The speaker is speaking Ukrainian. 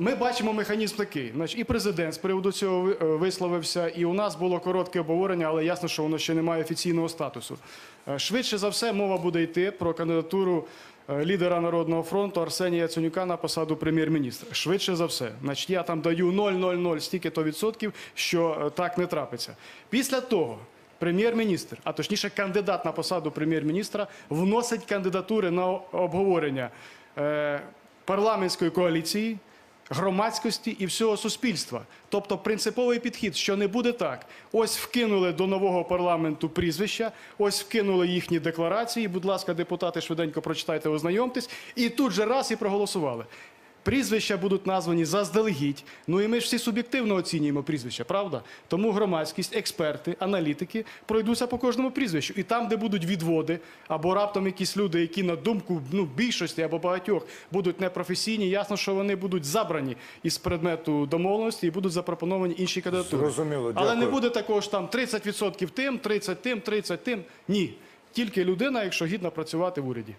Ми бачимо механізм такий. Значить, і президент з приводу цього е, висловився, і у нас було коротке обговорення, але ясно, що воно ще не має офіційного статусу. Е, Швидше за все, мова буде йти про кандидатуру е, лідера Народного фронту Арсенія Яценюка на посаду прем'єр-міністра. Швидше за все. Значить, я там даю 0,00 стільки то відсотків, що так не трапиться. Після того. Прем'єр-міністр, а точніше кандидат на посаду прем'єр-міністра, вносить кандидатури на обговорення парламентської коаліції, громадськості і всього суспільства. Тобто принциповий підхід, що не буде так. Ось вкинули до нового парламенту прізвища, ось вкинули їхні декларації. Будь ласка, депутати, швиденько прочитайте, ознайомтесь, і тут же раз і проголосували. Прізвища будуть названі заздалегідь. Ну і ми ж всі суб'єктивно оцінюємо прізвища, правда? Тому громадськість, експерти, аналітики пройдуться по кожному прізвищу. І там, де будуть відводи, або раптом якісь люди, які на думку ну, більшості або багатьох будуть непрофесійні, ясно, що вони будуть забрані із предмету домовленості і будуть запропоновані інші кандидатури. Зрозуміло, Але не буде такого ж там 30% тим, 30 тим, 30 тим. Ні. Тільки людина, якщо гідно працювати в уряді.